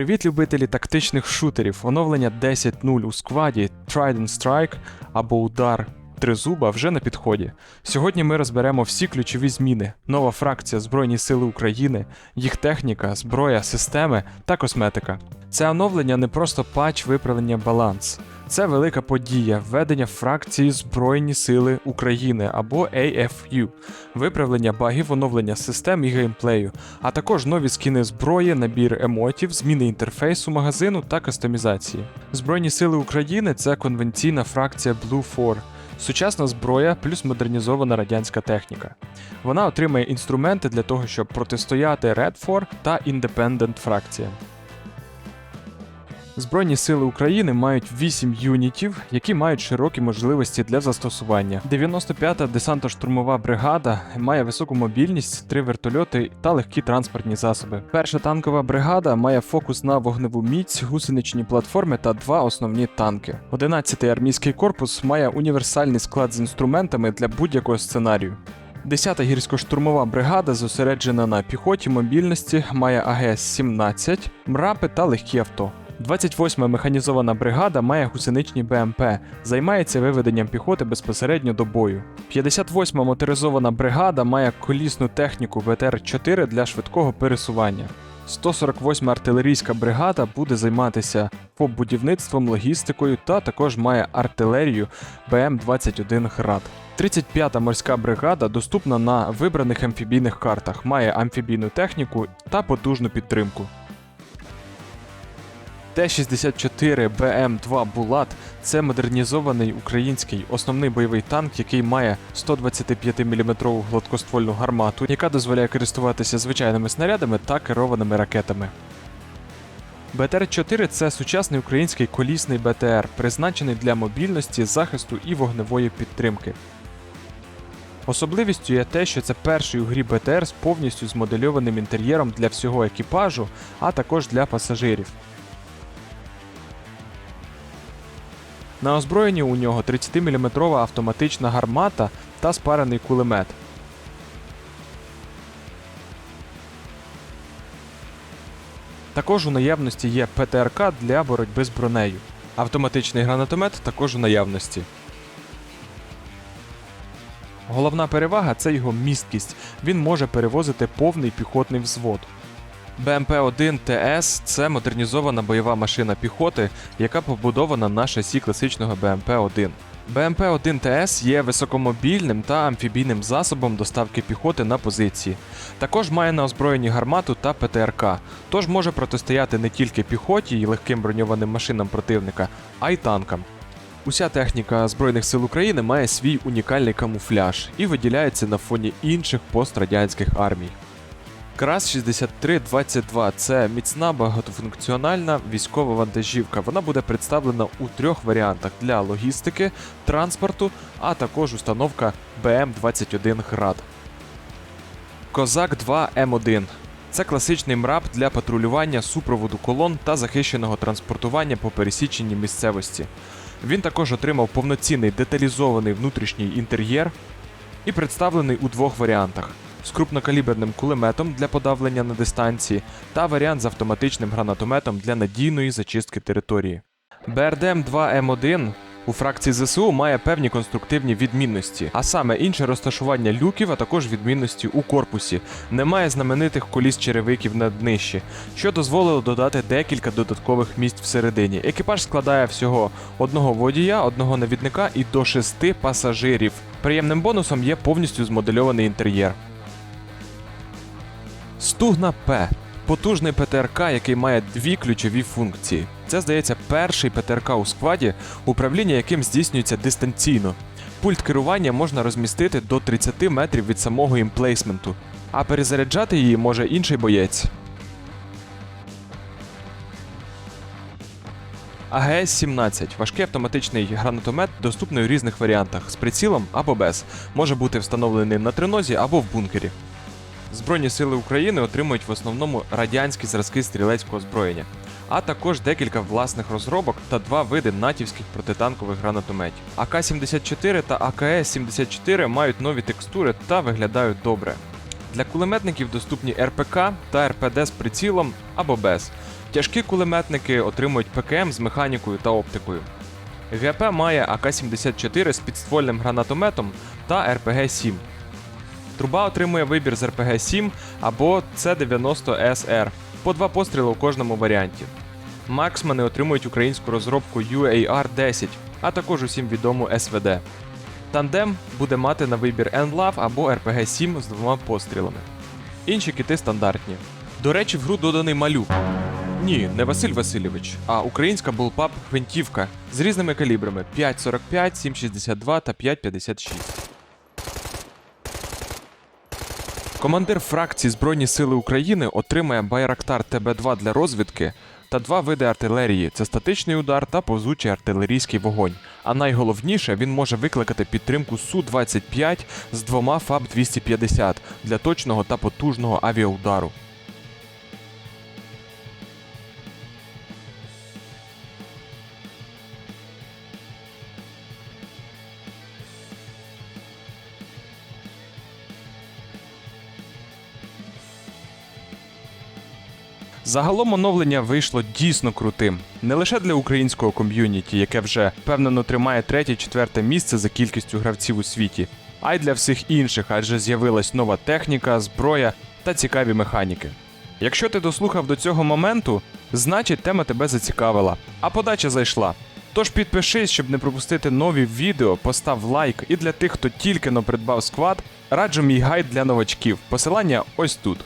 Привіт, любителі тактичних шутерів. Оновлення 10.0 у скваді Trident Strike або удар Тризуба вже на підході. Сьогодні ми розберемо всі ключові зміни: нова фракція Збройні Сили України, їх техніка, зброя, системи та косметика. Це оновлення не просто патч виправлення баланс. Це велика подія введення фракції Збройні Сили України або AFU, виправлення багів оновлення систем і геймплею, а також нові скіни зброї, набір емотів, зміни інтерфейсу магазину та кастомізації. Збройні Сили України це конвенційна фракція Blue 4. Сучасна зброя плюс модернізована радянська техніка. Вона отримає інструменти для того, щоб протистояти Red 4 та Independent фракціям. Збройні сили України мають 8 юнітів, які мають широкі можливості для застосування. 95-та десантно-штурмова бригада має високу мобільність, три вертольоти та легкі транспортні засоби. Перша танкова бригада має фокус на вогневу міць, гусеничні платформи та два основні танки. 11-й армійський корпус має універсальний склад з інструментами для будь-якого сценарію. 10-та гірсько-штурмова бригада зосереджена на піхоті мобільності, має АГС-17, мрапи та легкі авто. 28-ма механізована бригада має гусеничні БМП, займається виведенням піхоти безпосередньо до бою. 58-ма моторизована бригада має колісну техніку ВТР-4 для швидкого пересування. 148-ма артилерійська бригада буде займатися ФОП-будівництвом, логістикою та також має артилерію БМ-21 Град. 35-та морська бригада доступна на вибраних амфібійних картах, має амфібійну техніку та потужну підтримку. Т-64 БМ-2 Булат це модернізований український основний бойовий танк, який має 125-мм гладкоствольну гармату, яка дозволяє користуватися звичайними снарядами та керованими ракетами. БТР-4 це сучасний український колісний БТР, призначений для мобільності, захисту і вогневої підтримки. Особливістю є те, що це перший у грі БТР з повністю змодельованим інтер'єром для всього екіпажу, а також для пасажирів. На озброєнні у нього 30-мм автоматична гармата та спарений кулемет. Також у наявності є ПТРК для боротьби з бронею. Автоматичний гранатомет також у наявності. Головна перевага це його місткість. Він може перевозити повний піхотний взвод. БМП-1 ТС це модернізована бойова машина піхоти, яка побудована на шасі класичного БМП-1. БМП-1 ТС є високомобільним та амфібійним засобом доставки піхоти на позиції. Також має на озброєнні гармату та ПТРК, тож може протистояти не тільки піхоті і легким броньованим машинам противника, а й танкам. Уся техніка Збройних сил України має свій унікальний камуфляж і виділяється на фоні інших пострадянських армій. КРАС 6322 це міцна багатофункціональна військова вантажівка. Вона буде представлена у трьох варіантах для логістики, транспорту, а також установка БМ-21 Град. Козак 2 М1 це класичний мрап для патрулювання супроводу колон та захищеного транспортування по пересіченні місцевості. Він також отримав повноцінний деталізований внутрішній інтер'єр і представлений у двох варіантах: з крупнокаліберним кулеметом для подавлення на дистанції та варіант з автоматичним гранатометом для надійної зачистки території. БРДМ 2 М1 у фракції ЗСУ має певні конструктивні відмінності, а саме інше розташування люків, а також відмінності у корпусі. Немає знаменитих коліс черевиків на днищі, що дозволило додати декілька додаткових місць всередині. Екіпаж складає всього одного водія, одного навідника і до шести пасажирів. Приємним бонусом є повністю змодельований інтер'єр. Стугна П. Потужний ПТРК, який має дві ключові функції. Це, здається, перший ПТРК у складі, управління яким здійснюється дистанційно. Пульт керування можна розмістити до 30 метрів від самого імплейсменту, а перезаряджати її може інший боєць. АГС-17 важкий автоматичний гранатомет, доступний у різних варіантах з прицілом або без. Може бути встановлений на тринозі або в бункері. Збройні сили України отримують в основному радянські зразки стрілецького озброєння, а також декілька власних розробок та два види натівських протитанкових гранатометів. АК-74 та АКС-74 мають нові текстури та виглядають добре. Для кулеметників доступні РПК та РПД з прицілом або без. Тяжкі кулеметники отримують ПКМ з механікою та оптикою. ГП має АК-74 з підствольним гранатометом та РПГ-7. Труба отримує вибір з РПГ-7 або С-90СР по два постріли у кожному варіанті. Марксмани отримують українську розробку UAR-10, а також усім відому СВД. Тандем буде мати на вибір NLAV або RPG-7 з двома пострілами. Інші кити стандартні. До речі, в гру доданий малюк. Ні, не Василь Васильович, а українська булпап гвинтівка з різними калібрами 5.45, 7.62 та 5.56. Командир фракції Збройні Сили України отримає Байрактар ТБ-2 для розвідки та два види артилерії це статичний удар та повзучий артилерійський вогонь. А найголовніше, він може викликати підтримку Су-25 з двома ФАБ-250 для точного та потужного авіаудару. Загалом оновлення вийшло дійсно крутим. Не лише для українського ком'юніті, яке вже впевнено тримає третє-четверте місце за кількістю гравців у світі, а й для всіх інших, адже з'явилась нова техніка, зброя та цікаві механіки. Якщо ти дослухав до цього моменту, значить тема тебе зацікавила, а подача зайшла. Тож підпишись, щоб не пропустити нові відео, постав лайк і для тих, хто тільки но придбав сквад, раджу мій гайд для новачків. Посилання ось тут.